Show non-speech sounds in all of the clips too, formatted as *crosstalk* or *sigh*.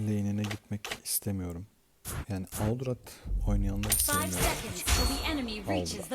Lane'ine gitmek istemiyorum. Yani Audurat oynayanları sevmiyorum.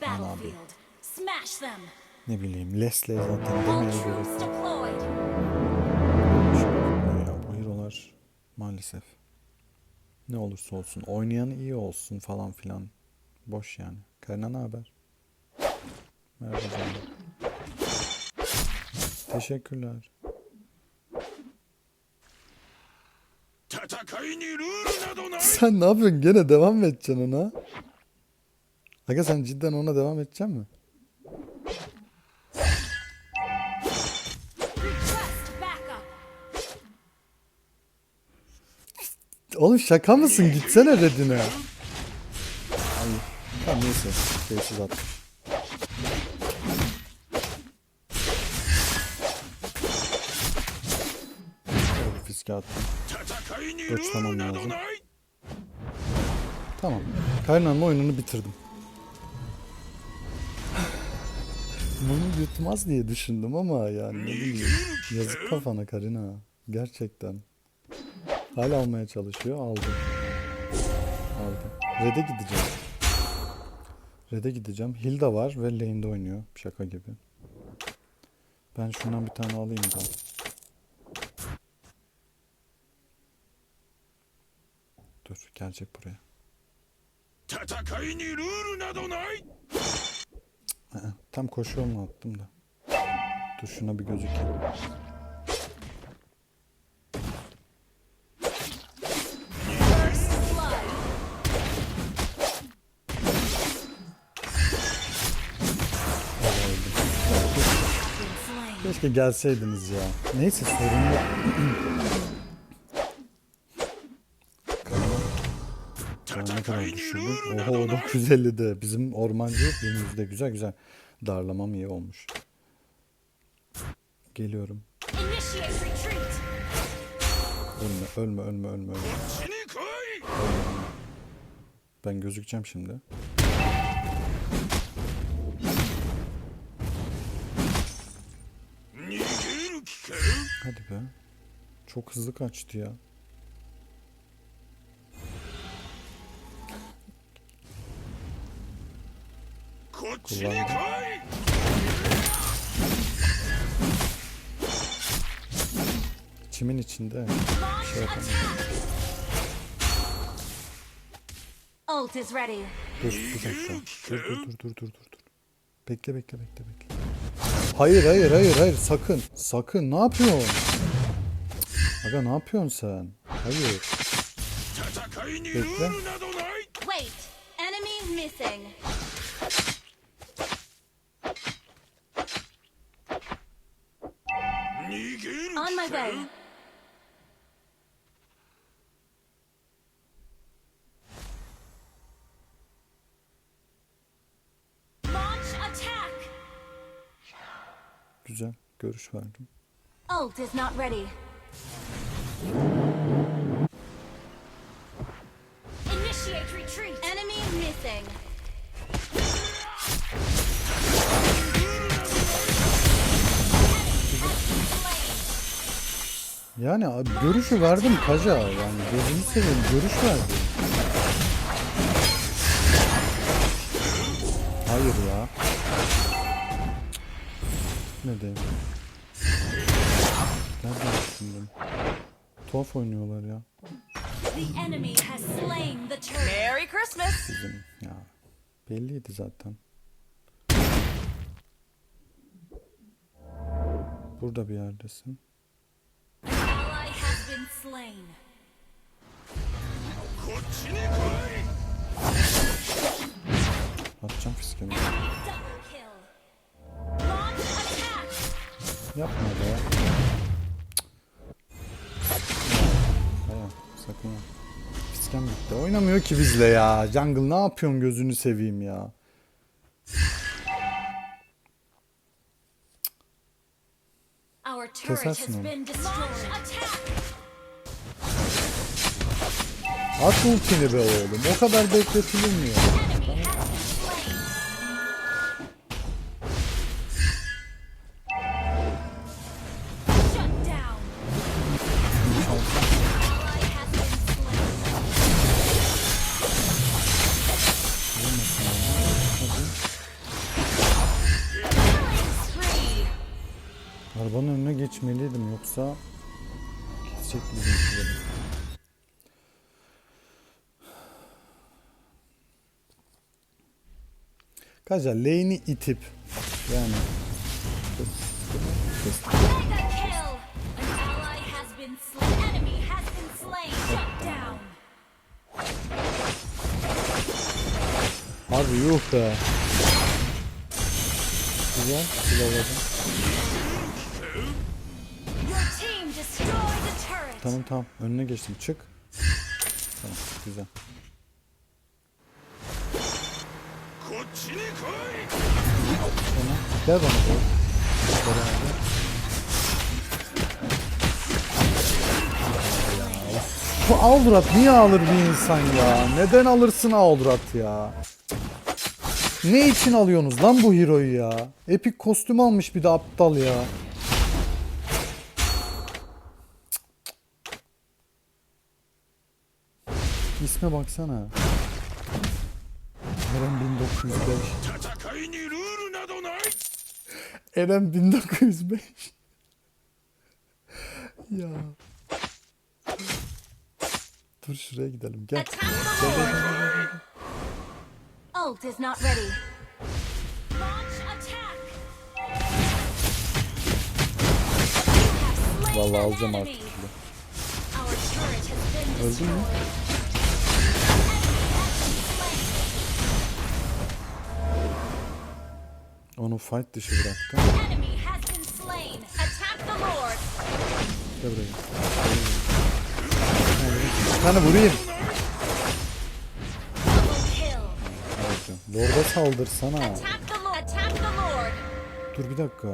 Tamam abi. Ne bileyim Leslie zaten demeye gerek yok. bu hero'lar maalesef ne olursa olsun oynayan iyi olsun falan filan boş yani. Karina ne haber? Merhaba canım. Teşekkürler. Sen ne yapıyorsun? Gene devam mı edeceksin ona? Aga sen cidden ona devam edeceksin mi? Oğlum şaka mısın? Gitsene redine. Ay. Tamam neyse. Keyifsiz attım. Fiske attım. Göçlemem lazım. Tamam. Kaynan'ın oyununu bitirdim. Bunu yutmaz diye düşündüm ama yani ne bileyim. Yazık kafana Karina. Gerçekten. Hala almaya çalışıyor. Aldım. Aldım. Red'e gideceğim. Red'e gideceğim. Hilda var ve lane'de oynuyor. Şaka gibi. Ben şundan bir tane alayım da. Dur gelecek buraya. Aa, tam koşu yoluna attım da. Dur şuna bir gözükeyim. Keşke gelseydiniz ya. Neyse sorun yok. *clears throat* Bakalım ne kadar düşürdük. Oho 950'de bizim ormancı denizde güzel güzel. Darlamam iyi olmuş. Geliyorum. Ölme ölme ölme ölme ölme. Ben gözükeceğim şimdi. Hadi be. Çok hızlı kaçtı ya. kullandım. Çimin içinde bir şey yapamıyorum. İs ready. Dur bir dakika. Dur dur dur dur dur dur. Bekle bekle bekle bekle. Hayır hayır hayır hayır sakın. Sakın ne yapıyorsun? Aga ne yapıyorsun sen? Hayır. Bekle. Wait. Enemy missing. My 気か way. Launch attack. Güzel. Görüş verdim. Ult is not ready. Initiate retreat. Enemy missing. Yani abi görüşü verdim Kaja. Yani gözünü seveyim görüş verdim. Hayır ya. Ne diyeyim? Nereden düşündüm? Tuhaf oynuyorlar ya. The enemy has slain the turret. Merry Christmas! Bizim ya. Belliydi zaten. Burada bir yerdesin An ally has been slain. こっちに来い Atacağım fiskemi. Double kill. Launch attack. Yapma be. Kaya sakın ya. Fiskem bitti. Oynamıyor ki bizle ya. Jungle ne yapıyorsun gözünü seveyim ya. Our turret has Kesersin onu. At ultini be oğlum. O kadar bekletilir mi ya? Arabanın önüne geçmeliydim yoksa kesecek bizimkileri. Şey been slain. Shut down. Abi yuh be. Güzel silahladım. Tamam tamam önüne geçtim çık. Tamam güzel. Gel bana doğru. Beraber. Bu Aldrat niye alır bir insan ya? Neden alırsın Aldrat ya? Ne için alıyorsunuz lan bu hero'yu ya? Epik kostüm almış bir de aptal ya. İsme baksana. Eren 1905. Eren 1905. ya. Dur şuraya gidelim gel. Ult is not ready. Vallahi alacağım artık. Öldün mü? Onu fight dışı bıraktım. Gel buraya. Bir tane vurayım. Lord'a saldırsana. Dur bir dakika.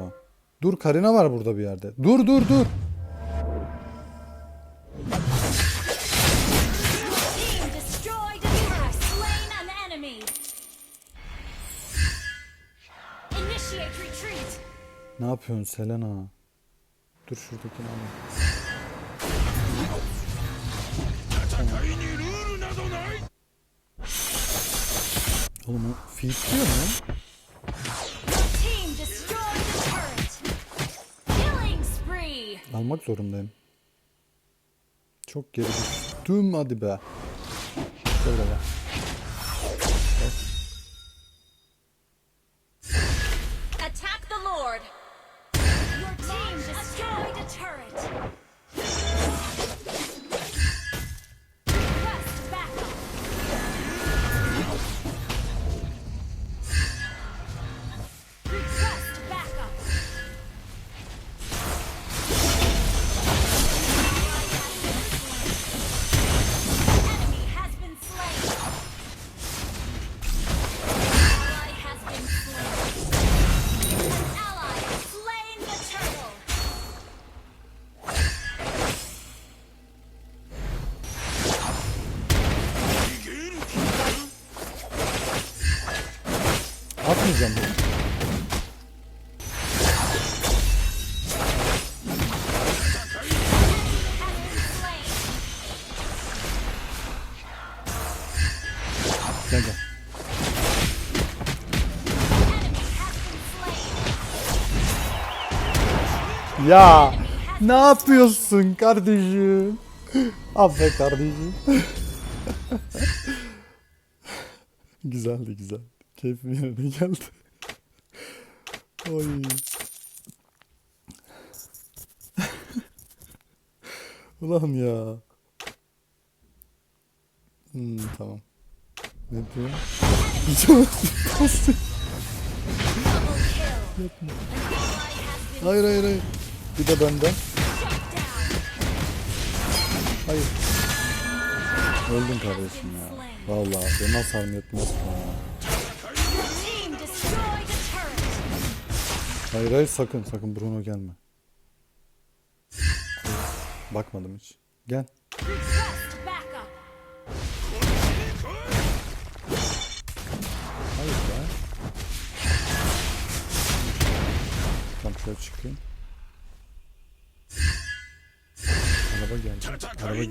Dur Karina var burada bir yerde. Dur dur dur. Ne yapıyorsun Selena? Dur şuradakini al. Oğlum o feedliyor mu? Almak zorundayım. Çok geri düştüm hadi be. Şöyle be. Slain. Gel gel. Ya ne yapıyorsun kardeşim? Aferin kardeşim. *laughs* güzeldi güzel. Keyfim yerine geldi. Oy. Ulan ya. Hmm, tamam. Ne diyor? Been hayır hayır hayır. Bir de benden. Hayır. Öldün kardeşim ya. Vallahi benim hasarım yetmez ki Hayır hayır sakın sakın Bruno gelme. Bakmadım hiç. Gel. Hayır ya. Tam şöyle çıkayım. Araba geldi. Araba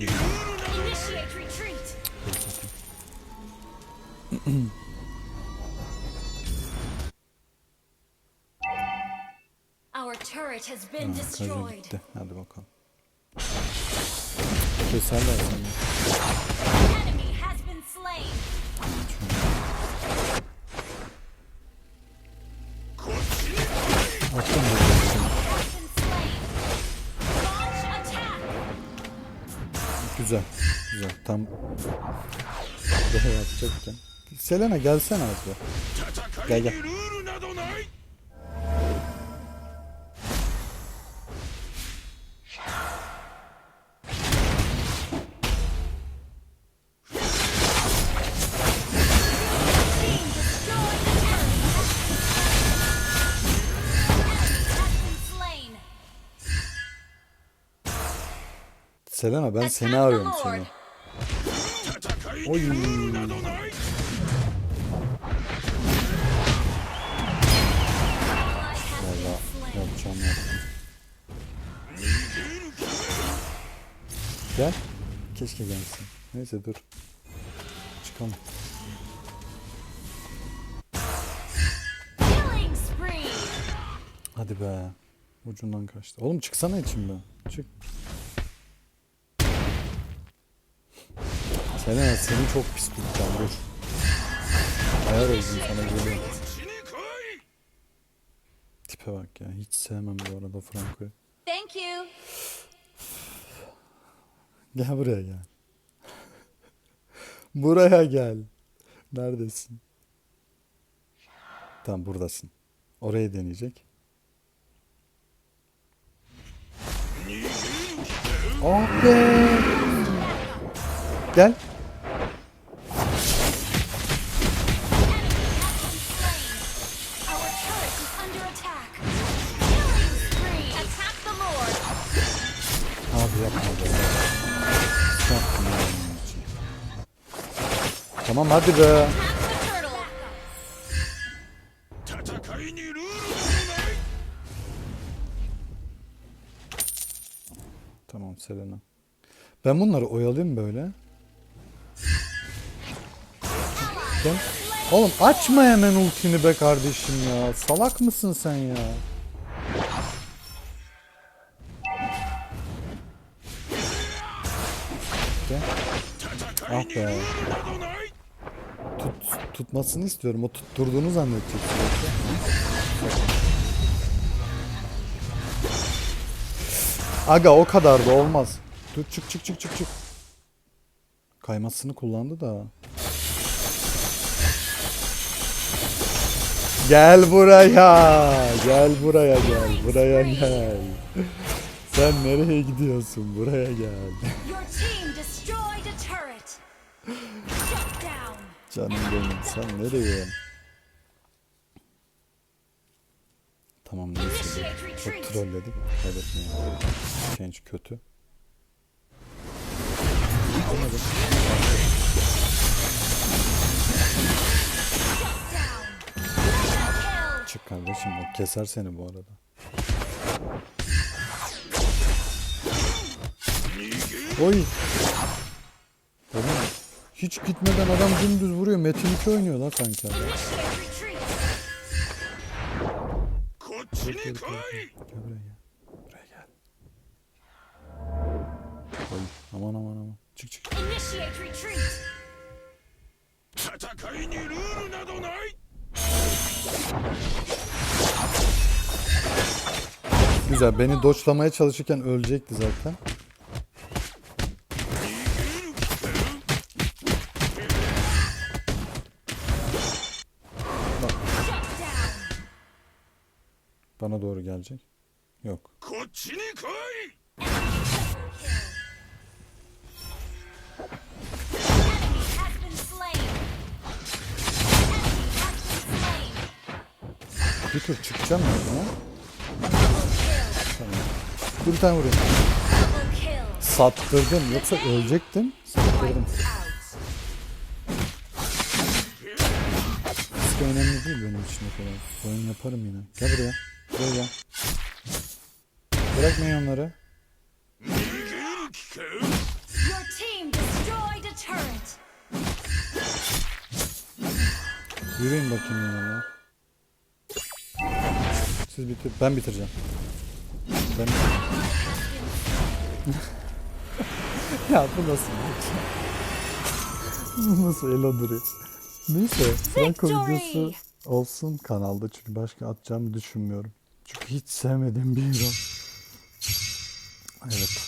戦 *clears throat* Kaja destroyed. gitti. Hadi bakalım. Keserler seni. Attım. Launch attack. Güzel. Güzel. Tam daha yapacakken. Selena gelsene az be. 戦い Selena ben seni arıyorum seni. Oy. Valla yapacağım yaptım. Gel. Keşke gelsin. Neyse dur. Çıkalım. Hadi be. Ucundan kaçtı. Oğlum çıksana içimden. Çık. Sena seni çok pis tutacağım dur. Ayar oldum sana böyle. Tipe bak ya hiç sevmem bu arada Franco'yu. Thank you. Gel buraya gel. buraya gel. Neredesin? Tam buradasın. Orayı deneyecek. Ah be. Gel. Tamam hadi be. Tamam Selena. Ben bunları oyalayayım böyle. Sen... Oğlum açma hemen ultini be kardeşim ya. Salak mısın sen ya? Ah be. Tut, tutmasını istiyorum. O tutturduğunu zannedecek. Aga o kadar da olmaz. Dur çık çık çık çık çık. Kaymasını kullandı da. Gel buraya. Gel buraya gel. Buraya gel. Sen nereye gidiyorsun? Buraya gel. Canım benim sen nereye? Tamam neyse. Çok trolledik. Kaybetmeyelim. Genç kötü. Kill. Çık kardeşim o keser seni bu arada. Oy. Hiç gitmeden adam dümdüz vuruyor. Metin 2 oynuyor lan kanka. Buraya gel. Buraya gel. Ay, aman aman aman. Çık çık. Güzel beni doçlamaya çalışırken ölecekti zaten. Bana doğru gelecek. Yok. Bir tur çıkacağım mı buna? Tamam. Dur bir tane vurayım. Sattırdım. Yoksa ölecektim. Sattırdım. Risk önemli değil benim için o kadar. Oyun yaparım yine. Gel buraya. Buraya gel. Bırakmayın onları. Yürüyün bakayım yanına. Siz bitir, ben bitireceğim. Ben *laughs* ya bu nasıl bir şey? Bu nasıl el duruyor? Neyse, Franco videosu olsun kanalda çünkü başka atacağımı düşünmüyorum. Çünkü hiç sevmediğim bir hero. Evet.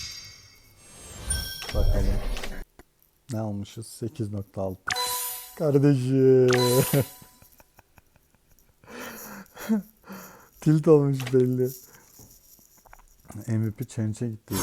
Bakalım. Ne almışız? 8.6. Kardeşim. *laughs* Tilt olmuş belli. MVP change'e gitti.